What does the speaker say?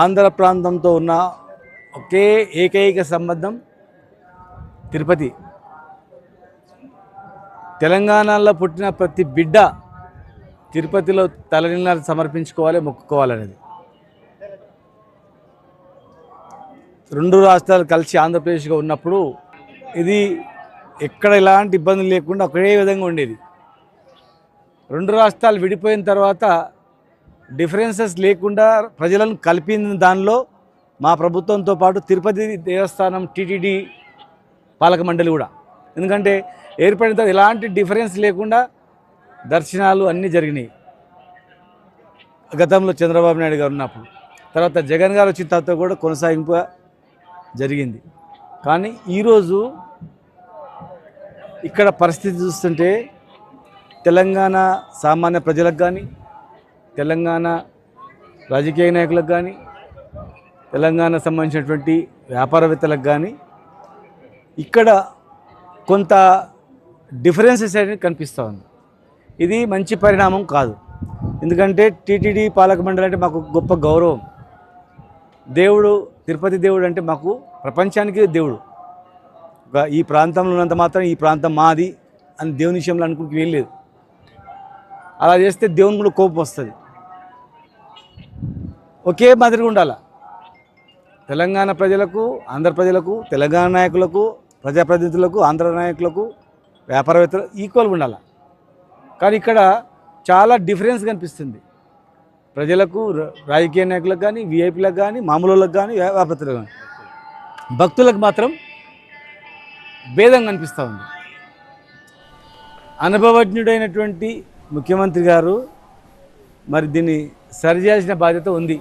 ఆంధ్ర ప్రాంతంతో ఉన్న ఒకే ఏకైక సంబంధం తిరుపతి. తెలంగాణలో పుట్టిన ప్రతి బిడ్డ తిరుపతిలో తలనీళ్ళు సమర్పించుకోవాలి మొక్కుకోవాలనేది. రెండు రాష్ట్రాలు కలిసి ఆంధ్రప్రదేశ్గా ఉన్నప్పుడు ఇది ఎక్కడ ఎలాంటి ఇబ్బందులు లేకుండా ఒకే విధంగా ఉండేది. రెండు రాష్ట్రాలు విడిపోయిన తర్వాత డిఫరెన్సెస్ లేకుండా ప్రజలను కలిపిన దానిలో మా ప్రభుత్వంతో పాటు తిరుపతి దేవస్థానం టీటీడీ పాలక మండలి కూడా. ఎందుకంటే ఏర్పడిన తర్వాత ఎలాంటి డిఫరెన్స్ లేకుండా దర్శనాలు అన్నీ జరిగినాయి. గతంలో చంద్రబాబు నాయుడు గారు ఉన్నప్పుడు. తర్వాత జగన్ గారు వచ్చిన తర్వాత కూడా కొనసాగింపు జరిగింది. కానీ ఈరోజు ఇక్కడ పరిస్థితి చూస్తుంటే తెలంగాణ సామాన్య ప్రజలకు కానీ తెలంగాణ రాజకీయ నాయకులకు కానీ తెలంగాణ సంబంధించినటువంటి వ్యాపారవేత్తలకు కానీ ఇక్కడ కొంత డిఫరెన్సెస్ అనేది కనిపిస్తూ ఉంది. ఇది మంచి పరిణామం కాదు. ఎందుకంటే టీటీడీ పాలక మండలి అంటే మాకు గొప్ప గౌరవం. దేవుడు తిరుపతి దేవుడు అంటే మాకు ప్రపంచానికి దేవుడు. ఈ ప్రాంతంలో ఉన్నంత మాత్రం ఈ ప్రాంతం మాది అని దేవుని విషయంలో అనుకుంటూ వెళ్ళలేదు అలా చేస్తే దేవుని కూడా కోపం వస్తుంది. ఒకే మాదిరిగా ఉండాలి? తెలంగాణ ప్రజలకు ఆంధ్ర ప్రజలకు తెలంగాణ నాయకులకు ప్రజాప్రతినిధులకు ఆంధ్ర నాయకులకు వ్యాపారవేత్తలు ఈక్వల్గా ఉండాలి? కానీ ఇక్కడ చాలా డిఫరెన్స్ కనిపిస్తుంది. ప్రజలకు రాజకీయ నాయకులకు కానీ విఐపీలకు కానీ మామూలులకు కానీ వ్యాపారస్తులకు కానీ. భక్తులకు మాత్రం భేదం కనిపిస్తూ ఉంది. అనుభవజ్ఞుడైనటువంటి ముఖ్యమంత్రి గారు మరి దీన్ని సరిచేసిన బాధ్యత ఉంది.